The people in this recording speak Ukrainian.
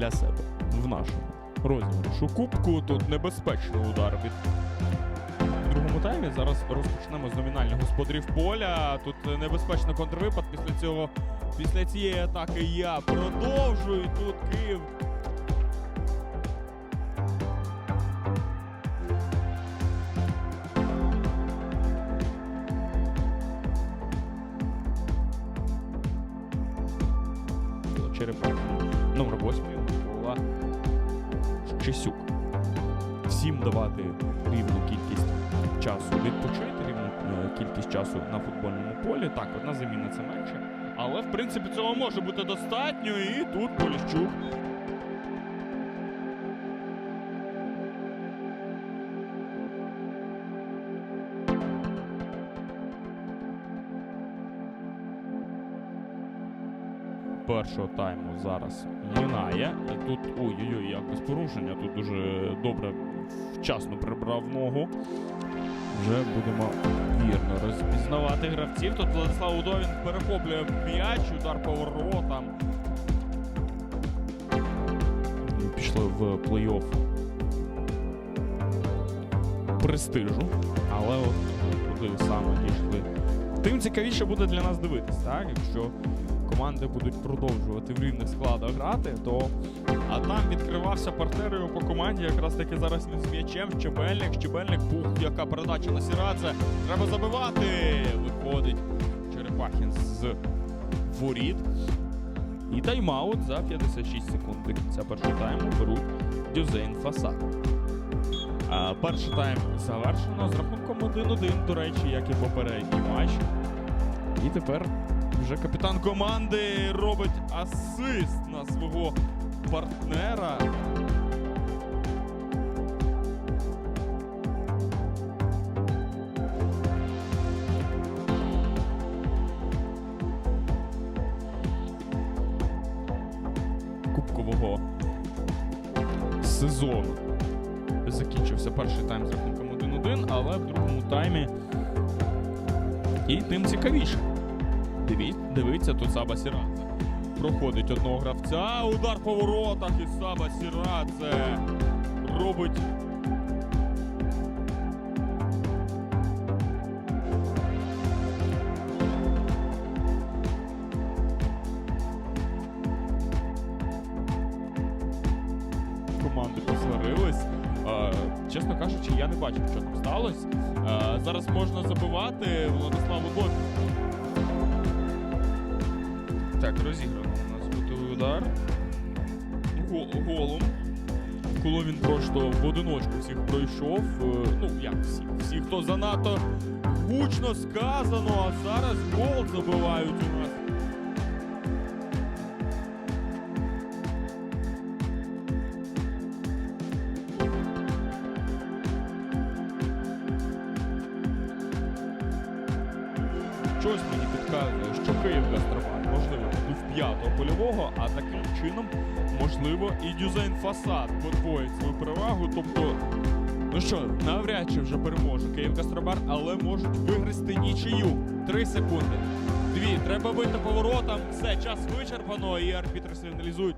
Для себе в нашому розіграшу кубку. Тут небезпечний удар від другому таймі. Зараз розпочнемо з номінальних господарів поля. Тут небезпечний контрвипад. Після цього, після цієї атаки я продовжую. Тут Київ. Черепашина. Номер 8 була Щесюк. Всім давати рівну кількість часу відпочити, рівну е, кількість часу на футбольному полі. Так, одна заміна це менше. Але в принципі цього може бути достатньо. І тут Поліщук. Першого тайму зараз минає. Тут ой-ой-ой, як порушення. Тут дуже добре вчасно прибрав ногу. Вже будемо вірно розпізнавати гравців. Тут Владислав Удовін перехоплює м'яч, удар по воротам. Пішли в плей-офф престижу, але от туди саме дійшли. Тим цікавіше буде для нас дивитись, так? Якщо команди будуть продовжувати в рівних складах грати, то а там відкривався партнерою по команді. Якраз таки зараз він з м'ячем. Щебельник, Щебельник, бух, яка передача на Сірадзе. Треба забивати. Виходить Черепахін з воріт. І тайм-аут за 56 секунд до кінця першого тайму беруть Дюзейн Фасад. Перший тайм завершено з рахунком 1-1, до речі, як і попередній матч. І тепер вже капітан команди робить асист на свого партнера. Кубкового сезону. Закінчився перший тайм з рахунком 1-1, але в другому таймі і тим цікавіше. Диві, дивіться, тут Саба Сірадзе. Проходить одного гравця, удар по воротах і Саба Сірадзе робить. Команди посварились. Чесно кажучи, я не бачив, що там сталося. Зараз можна забивати Владиславу Бобі. Так, розіграно у нас готовий удар. Гол- голом. Коли він просто в одиночку всіх пройшов. е, Ну, як всіх? Всі, хто занадто гучно сказано, а зараз гол забивають у нас. Щось мені підказує, що Київ був п'ятого польового, а таким чином, можливо, і Дюзейн Фасад подвоїть свою перевагу. Тобто, ну що, навряд чи вже переможе Київ Кастробар, але можуть вигризти нічию. Три секунди. Дві. Треба бити поворотом. Все, час вичерпано, і арбітри сигналізують.